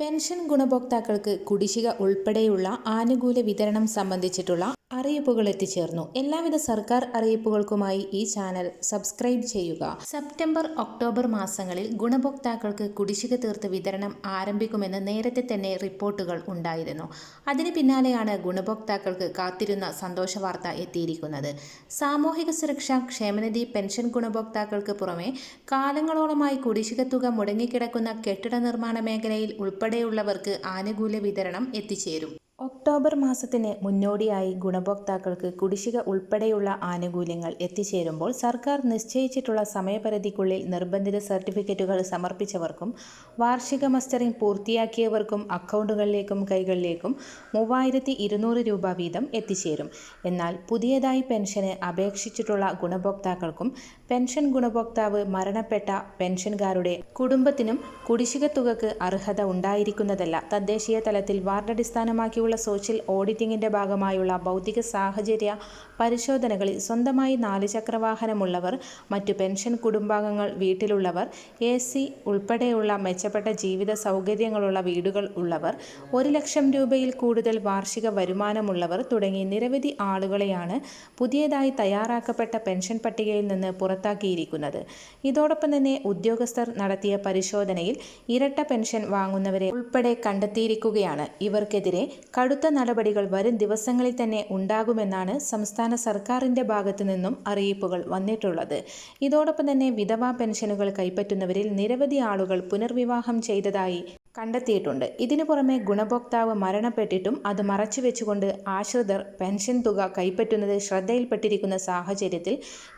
Pension ഗുണഭോക്താക്കൾക്ക് കുടിശ്ശിക ഉൾപ്പെടെയുള്ള ആനുകൂല്യ വിതരണം സംബന്ധിച്ചിട്ടുള്ള അറിയിപ്പുകൾ എത്തിച്ചേർന്നു. എല്ലാവിധ സർക്കാർ അറിയിപ്പുകൾക്കുമായി ഈ ചാനൽ സബ്സ്ക്രൈബ് ചെയ്യുക. സെപ്റ്റംബർ ഒക്ടോബർ മാസങ്ങളിൽ ഗുണഭോക്താക്കൾക്ക് കുടിശ്ശിക തീർത്ത് വിതരണം ആരംഭിക്കുമെന്ന് നേരത്തെ തന്നെ റിപ്പോർട്ടുകൾ ഉണ്ടായിരുന്നു. അതിന് പിന്നാലെയാണ് ഗുണഭോക്താക്കൾക്ക് കാത്തിരുന്ന സന്തോഷ വാർത്ത എത്തിയിരിക്കുന്നത്. സാമൂഹിക സുരക്ഷാ ക്ഷേമനിധി പെൻഷൻ ഗുണഭോക്താക്കൾക്ക് പുറമെ കാലങ്ങളോളമായി കുടിശ്ശിക തുക മുടങ്ങിക്കിടക്കുന്ന കെട്ടിട നിർമ്മാണ മേഖലയിൽ ഉൾപ്പെടെയുള്ളവർക്ക് ആനുകൂല്യ വിതരണം എത്തിച്ചേരും. ഒക്ടോബർ മാസത്തിന് മുന്നോടിയായി ഗുണഭോക്താക്കൾക്ക് കുടിശ്ശിക ഉൾപ്പെടെയുള്ള ആനുകൂല്യങ്ങൾ എത്തിച്ചേരുമ്പോൾ സർക്കാർ നിശ്ചയിച്ചിട്ടുള്ള സമയപരിധിക്കുള്ളിൽ നിർബന്ധിത സർട്ടിഫിക്കറ്റുകൾ സമർപ്പിച്ചവർക്കും വാർഷിക മസ്റ്ററിംഗ് പൂർത്തിയാക്കിയവർക്കും അക്കൗണ്ടുകളിലേക്കും കൈകളിലേക്കും മൂവായിരത്തി ഇരുന്നൂറ് രൂപ വീതം എത്തിച്ചേരും. എന്നാൽ പുതിയതായി പെൻഷന് അപേക്ഷിച്ചിട്ടുള്ള ഗുണഭോക്താക്കൾക്കും പെൻഷൻ ഗുണഭോക്താവ് മരണപ്പെട്ട പെൻഷൻകാരുടെ കുടുംബത്തിനും കുടിശ്ശിക തുകക്ക് അർഹത ഉണ്ടായിരിക്കുന്നതല്ല തദ്ദേശീയ തലത്തിൽ വാർഡടിസ്ഥാനമാക്കിയുള്ള സോഷ്യൽ ഓഡിറ്റിംഗിന്റെ ഭാഗമായുള്ള ഭൗതിക സാഹചര്യ പരിശോധനകളിൽ സ്വന്തമായി നാല് ചക്രവാഹനമുള്ളവർ മറ്റു പെൻഷൻ കുടുംബാംഗങ്ങൾ വീട്ടിലുള്ളവർ എ സി ഉൾപ്പെടെയുള്ള മെച്ചപ്പെട്ട ജീവിത സൗകര്യങ്ങളുള്ള വീടുകൾ ഉള്ളവർ ഒരു ലക്ഷം രൂപയിൽ കൂടുതൽ വാർഷിക വരുമാനമുള്ളവർ തുടങ്ങി നിരവധി ആളുകളെയാണ് പുതിയതായി തയ്യാറാക്കപ്പെട്ട പെൻഷൻ പട്ടികയിൽ നിന്ന് പുറത്താക്കിയിരിക്കുന്നത്. ഇതോടൊപ്പം തന്നെ ഉദ്യോഗസ്ഥർ നടത്തിയ പരിശോധനയിൽ ഇരട്ട പെൻഷൻ വാങ്ങുന്നവരെ ഉൾപ്പെടെ കണ്ടെത്തിയിരിക്കുകയാണ്. ഇവർക്കെതിരെ കടുത്ത നടപടികൾ വരും ദിവസങ്ങളിൽ തന്നെ ഉണ്ടാകുമെന്നാണ് സംസ്ഥാന സർക്കാരിന്റെ ഭാഗത്തു നിന്നും അറിയിപ്പുകൾ വന്നിട്ടുള്ളത്. ഇതോടൊപ്പം തന്നെ വിധവാ പെൻഷനുകൾ കൈപ്പറ്റുന്നവരിൽ നിരവധി ആളുകൾ പുനർവിവാഹം ചെയ്തതായി കണ്ടെത്തിയിട്ടുണ്ട്. ഇതിനു പുറമെ ഗുണഭോക്താവ് മരണപ്പെട്ടിട്ടും അത് മറച്ചു വെച്ചുകൊണ്ട് ആശ്രിതർ പെൻഷൻ തുക കൈപ്പറ്റുന്നത് ശ്രദ്ധയിൽപ്പെട്ടിരിക്കുന്ന സാഹചര്യത്തിൽ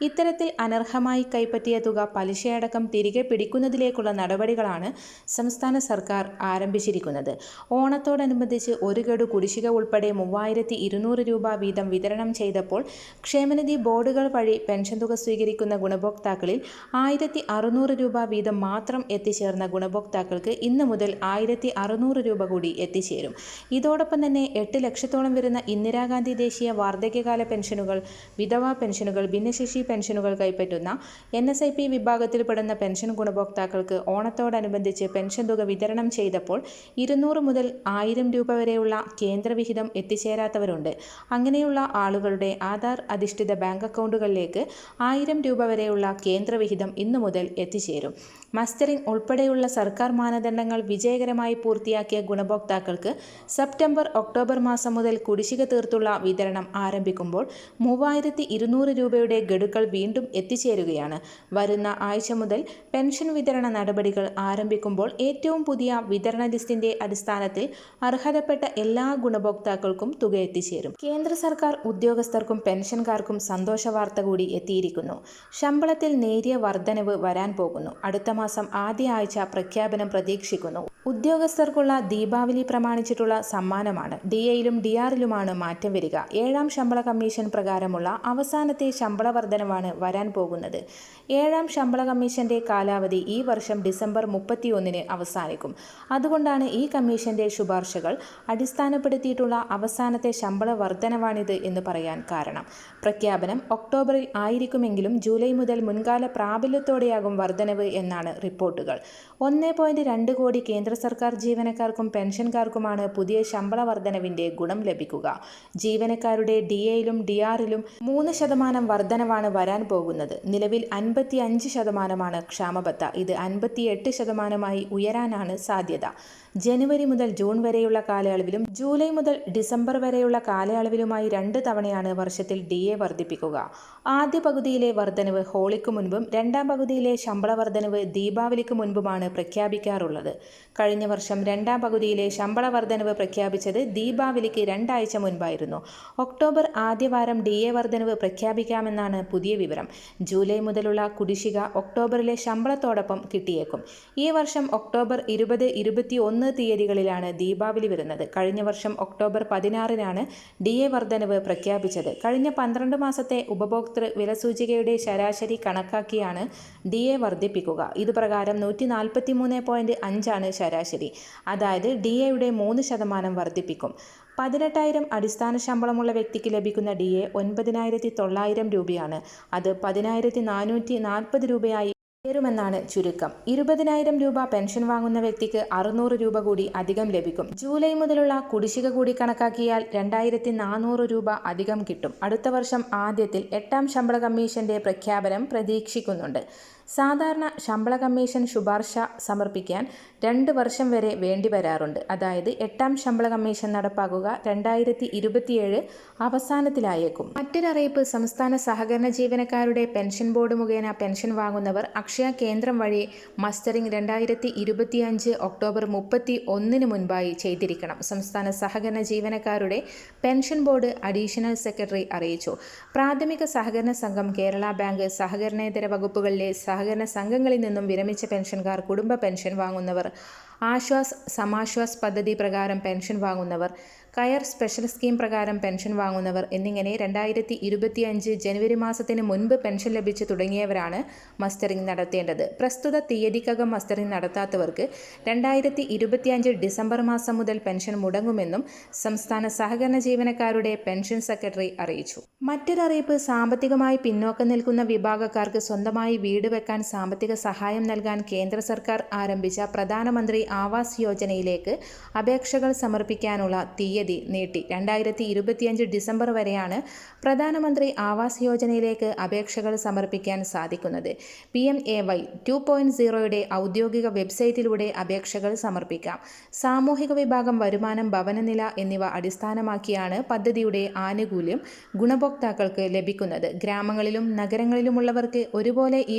ഇത്തരത്തിൽ അനർഹമായി കൈപ്പറ്റിയ തുക പലിശയടക്കം തിരികെ പിടിക്കുന്നതിലേക്കുള്ള നടപടികളാണ് സംസ്ഥാന സർക്കാർ ആരംഭിച്ചിരിക്കുന്നത്. ഓണത്തോടനുബന്ധിച്ച് ഒരു ഗഡു കുടിശ്ശിക ഉൾപ്പെടെ മൂവായിരത്തി ഇരുന്നൂറ് രൂപ വീതം വിതരണം ചെയ്തപ്പോൾ ക്ഷേമനിധി ബോർഡുകൾ വഴി പെൻഷൻ തുക സ്വീകരിക്കുന്ന ഗുണഭോക്താക്കളിൽ ആയിരത്തി രൂപ വീതം മാത്രം എത്തിച്ചേർന്ന ഗുണഭോക്താക്കൾക്ക് ഇന്നു മുതൽ ആയിരത്തി അറുന്നൂറ് രൂപ കൂടി എത്തിച്ചേരും. ഇതോടൊപ്പം തന്നെ എട്ട് ലക്ഷത്തോളം വരുന്ന ഇന്ദിരാഗാന്ധി ദേശീയ വാർദ്ധക്യകാല പെൻഷനുകൾ വിധവാ പെൻഷനുകൾ ഭിന്നശേഷി പെൻഷനുകൾ കൈപ്പറ്റുന്ന എൻ എസ് ഐ പി വിഭാഗത്തിൽപ്പെടുന്ന പെൻഷൻ ഗുണഭോക്താക്കൾക്ക് ഓണത്തോടനുബന്ധിച്ച് പെൻഷൻ തുക വിതരണം ചെയ്തപ്പോൾ ഇരുന്നൂറ് മുതൽ ആയിരം രൂപ വരെയുള്ള കേന്ദ്രവിഹിതം എത്തിച്ചേരാത്തവരുണ്ട്. അങ്ങനെയുള്ള ആളുകളുടെ ആധാർ അധിഷ്ഠിത ബാങ്ക് അക്കൗണ്ടുകളിലേക്ക് ആയിരം രൂപ വരെയുള്ള കേന്ദ്രവിഹിതം ഇന്നു മുതൽ എത്തിച്ചേരും. മസ്റ്ററിംഗ് ഉൾപ്പെടെയുള്ള സർക്കാർ മാനദണ്ഡങ്ങൾ വിജയകരമായി പൂർത്തിയാക്കിയ ഗുണഭോക്താക്കൾക്ക് സെപ്റ്റംബർ ഒക്ടോബർ മാസം മുതൽ കുടിശ്ശിക തീർത്തുള്ള വിതരണം ആരംഭിക്കുമ്പോൾ മൂവായിരത്തി ഇരുന്നൂറ് രൂപയുടെ ഗഡുക്കൾ വീണ്ടും എത്തിച്ചേരുകയാണ്. വരുന്ന ആഴ്ച മുതൽ പെൻഷൻ വിതരണ നടപടികൾ ആരംഭിക്കുമ്പോൾ ഏറ്റവും പുതിയ വിതരണ ലിസ്റ്റിന്റെ അടിസ്ഥാനത്തിൽ അർഹതപ്പെട്ട എല്ലാ ഗുണഭോക്താക്കൾക്കും തുക എത്തിച്ചേരും. കേന്ദ്ര സർക്കാർ ഉദ്യോഗസ്ഥർക്കും പെൻഷൻകാർക്കും സന്തോഷ വാർത്ത കൂടി എത്തിയിരിക്കുന്നു. ശമ്പളത്തിൽ നേരിയ വർധനവ് വരാൻ പോകുന്നു. അടുത്ത മാസം ആദ്യ ആഴ്ച പ്രഖ്യാപനം പ്രതീക്ഷിക്കുന്നു. ഉദ്യോഗസ്ഥർക്കുള്ള ദീപാവലി പ്രമാണിച്ചിട്ടുള്ള സമ്മാനമാണ്. ഡി എയിലും ഡി ആറിലുമാണ് മാറ്റം വരിക. ഏഴാം ശമ്പള കമ്മീഷൻ പ്രകാരമുള്ള അവസാനത്തെ ശമ്പള വർധനവാണ് വരാൻ പോകുന്നത്. ഏഴാം ശമ്പള കമ്മീഷന്റെ കാലാവധി ഈ വർഷം ഡിസംബർ മുപ്പത്തിയൊന്നിന് അവസാനിക്കും. അതുകൊണ്ടാണ് ഈ കമ്മീഷന്റെ ശുപാർശകൾ അടിസ്ഥാനപ്പെടുത്തിയിട്ടുള്ള അവസാനത്തെ ശമ്പള വർധനവാണിത് എന്ന് പറയാൻ കാരണം. പ്രഖ്യാപനം ഒക്ടോബറിൽ ആയിരിക്കുമെങ്കിലും ജൂലൈ മുതൽ മുൻകാല പ്രാബല്യത്തോടെയാകും വർധനവ് എന്നാണ് റിപ്പോർട്ടുകൾ. ഒന്ന് കോടി കേന്ദ്ര സർക്കാർ ജീവനക്കാർക്കും പെൻഷൻകാർക്കുമാണ് പുതിയ ശമ്പള വർധനവിന്റെ ഗുണം ലഭിക്കുക. ജീവനക്കാരുടെ ഡി എയിലും ഡി ആറിലും മൂന്ന് ശതമാനം വർധനവാണ് വരാൻ പോകുന്നത്. നിലവിൽ അൻപത്തി അഞ്ച് ശതമാനമാണ് ക്ഷാമബത്ത. ഇത് അൻപത്തിയെട്ട് ശതമാനമായി ഉയരാനാണ് സാധ്യത. ജനുവരി മുതൽ ജൂൺ വരെയുള്ള കാലയളവിലും ജൂലൈ മുതൽ ഡിസംബർ വരെയുള്ള കാലയളവിലുമായി രണ്ട് തവണയാണ് വർഷത്തിൽ ഡി എ വർദ്ധിപ്പിക്കുക. ആദ്യ പകുതിയിലെ വർധനവ് ഹോളിക്ക് മുൻപും രണ്ടാം പകുതിയിലെ ശമ്പള വർധനവ് ദീപാവലിക്ക് മുൻപുമാണ് പ്രഖ്യാപിക്കാറുള്ളത്. കഴിഞ്ഞ വർഷം രണ്ടാം പകുതിയിലെ ശമ്പള വർധനവ് പ്രഖ്യാപിച്ചത് ദീപാവലിക്ക് രണ്ടാഴ്ച മുൻപായിരുന്നു. ഒക്ടോബർ ആദ്യവാരം ഡി എ വർധനവ് പ്രഖ്യാപിക്കാമെന്നാണ് പുതിയ വിവരം. ജൂലൈ മുതലുള്ള കുടിശ്ശിക ഒക്ടോബറിലെ ശമ്പളത്തോടൊപ്പം കിട്ടിയേക്കും. ഈ വർഷം ഒക്ടോബർ ഇരുപത് ഇരുപത്തി ഒന്ന് തീയതികളിലാണ് ദീപാവലി വരുന്നത്. കഴിഞ്ഞ വർഷം ഒക്ടോബർ പതിനാറിനാണ് ഡി എ വർധനവ് പ്രഖ്യാപിച്ചത്. കഴിഞ്ഞ പന്ത്രണ്ട് മാസത്തെ ഉപഭോക്തൃ വിലസൂചികയുടെ ശരാശരി കണക്കാക്കിയാണ് ഡി എ വർദ്ധിപ്പിക്കുക. ഇതുപ്രകാരം നൂറ്റി നാൽപ്പത്തി മൂന്ന് പോയിന്റ് അഞ്ചാണ് ശരാശരി. അതായത് ഡി എയുടെ മൂന്ന് ശതമാനം വർദ്ധിപ്പിക്കും. പതിനെട്ടായിരം അടിസ്ഥാന ശമ്പളമുള്ള വ്യക്തിക്ക് ലഭിക്കുന്ന ഡി എ ഒൻപതിനായിരത്തി തൊള്ളായിരം രൂപയാണ്. അത് പതിനായിരത്തി നാനൂറ്റി നാൽപ്പത് രൂപയായി ഉയരുമെന്നാണ് ചുരുക്കം. ഇരുപതിനായിരം രൂപ പെൻഷൻ വാങ്ങുന്ന വ്യക്തിക്ക് അറുന്നൂറ് രൂപ കൂടി അധികം ലഭിക്കും. ജൂലൈ മുതലുള്ള കുടിശ്ശിക കൂടി കണക്കാക്കിയാൽ രണ്ടായിരത്തി നാനൂറ് രൂപ അധികം കിട്ടും. അടുത്ത വർഷം ആദ്യത്തിൽ എട്ടാം ശമ്പള കമ്മീഷന്റെ പ്രഖ്യാപനം പ്രതീക്ഷിക്കുന്നുണ്ട്. സാധാരണ ശമ്പള കമ്മീഷൻ ശുപാർശ സമർപ്പിക്കാൻ രണ്ട് വർഷം വരെ വേണ്ടി വരാറുണ്ട്. അതായത് എട്ടാം ശമ്പള കമ്മീഷൻ നടപ്പാക്കുക രണ്ടായിരത്തി ഇരുപത്തിയേഴ് അവസാനത്തിലായേക്കും. മറ്റൊരറിയിപ്പ് സംസ്ഥാന സഹകരണ ജീവനക്കാരുടെ പെൻഷൻ ബോർഡ് മുഖേന പെൻഷൻ വാങ്ങുന്നവർ അക്ഷയ കേന്ദ്രം വഴി മസ്റ്ററിംഗ് രണ്ടായിരത്തി ഇരുപത്തിയഞ്ച് ഒക്ടോബർ മുപ്പത്തി ഒന്നിന് മുൻപായി ചെയ്തിരിക്കണം. സംസ്ഥാന സഹകരണ ജീവനക്കാരുടെ പെൻഷൻ ബോർഡ് അഡീഷണൽ സെക്രട്ടറി അറിയിച്ചു. പ്രാഥമിക സഹകരണ സംഘം കേരള ബാങ്ക് സഹകരണേതര വകുപ്പുകളിലെ സഹകരണ സംഘങ്ങളിൽ നിന്നും വിരമിച്ച പെൻഷൻകാർ കുടുംബ പെൻഷൻ വാങ്ങുന്നവർ ആശ്വാസ് സമാശ്വാസ് പദ്ധതി പ്രകാരം പെൻഷൻ വാങ്ങുന്നവർ കയർ സ്പെഷ്യൽ സ്കീം പ്രകാരം പെൻഷൻ വാങ്ങുന്നവർ എന്നിങ്ങനെ രണ്ടായിരത്തി ഇരുപത്തിയഞ്ച് ജനുവരി മാസത്തിന് മുൻപ് പെൻഷൻ ലഭിച്ചു തുടങ്ങിയവരാണ് മസ്റ്ററിംഗ് നടത്തേണ്ടത്. പ്രസ്തുത തീയതിക്കകം മസ്റ്ററിംഗ് നടത്താത്തവർക്ക് രണ്ടായിരത്തി ഡിസംബർ മാസം മുതൽ പെൻഷൻ മുടങ്ങുമെന്നും സംസ്ഥാന സഹകരണ ജീവനക്കാരുടെ പെൻഷൻ സെക്രട്ടറി അറിയിച്ചു. മറ്റൊരറിയിപ്പ് സാമ്പത്തികമായി പിന്നോക്കം നിൽക്കുന്ന വിഭാഗക്കാർക്ക് സ്വന്തമായി വീട് വെക്കാൻ സാമ്പത്തിക സഹായം നൽകാൻ കേന്ദ്ര സർക്കാർ ആരംഭിച്ച പ്രധാനമന്ത്രി ആവാസ് യോജനയിലേക്ക് അപേക്ഷകൾ സമർപ്പിക്കാനുള്ള തീയതി നീട്ടി. രണ്ടായിരത്തി ഇരുപത്തിയഞ്ച് ഡിസംബർ വരെയാണ് പ്രധാനമന്ത്രി ആവാസ് യോജനയിലേക്ക് അപേക്ഷകൾ സമർപ്പിക്കാൻ സാധിക്കുന്നത്. P M A Y two point സീറോയുടെ ഔദ്യോഗിക വെബ്സൈറ്റിലൂടെ അപേക്ഷകൾ സമർപ്പിക്കാം. സാമൂഹിക വിഭാഗം വരുമാനം ഭവനനില എന്നിവ അടിസ്ഥാനമാക്കിയാണ് പദ്ധതിയുടെ ആനുകൂല്യം ഗുണഭോക്താക്കൾക്ക് ലഭിക്കുന്നത്. ഗ്രാമങ്ങളിലും നഗരങ്ങളിലുമുള്ളവർക്ക് ഒരുപോലെ ഈ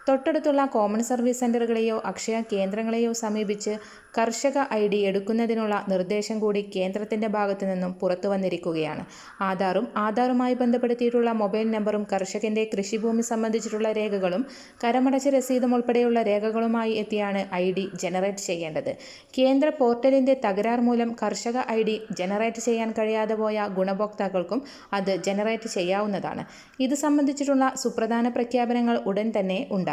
തൊട്ടടുത്തുള്ള കോമൺ സർവീസ് സെന്ററുകളെയോ അക്ഷയ കേന്ദ്രങ്ങളെയോ സമീപിച്ച് കർഷക ഐ ഡി എടുക്കുന്നതിനുള്ള നിർദ്ദേശം കൂടി കേന്ദ്രത്തിന്റെ ഭാഗത്തു നിന്നും പുറത്തു വന്നിരിക്കുകയാണ്. ആധാറും ആധാറുമായി ബന്ധപ്പെടുത്തിയിട്ടുള്ള മൊബൈൽ നമ്പറും കർഷകന്റെ കൃഷിഭൂമി സംബന്ധിച്ചിട്ടുള്ള രേഖകളും കരമടച്ച രസീതും ഉൾപ്പെടെയുള്ള രേഖകളുമായി എത്തിയാണ് ഐ ഡി ജനറേറ്റ് ചെയ്യേണ്ടത്. കേന്ദ്ര പോർട്ടലിന്റെ തകരാർ മൂലം കർഷക ഐ ഡി ജനറേറ്റ് ചെയ്യാൻ കഴിയാതെ പോയ ഗുണഭോക്താക്കൾക്കും അത് ജനറേറ്റ് ചെയ്യാവുന്നതാണ്. ഇത് സംബന്ധിച്ചിട്ടുള്ള സുപ്രധാന പ്രഖ്യാപനങ്ങൾ ഉടൻ തന്നെ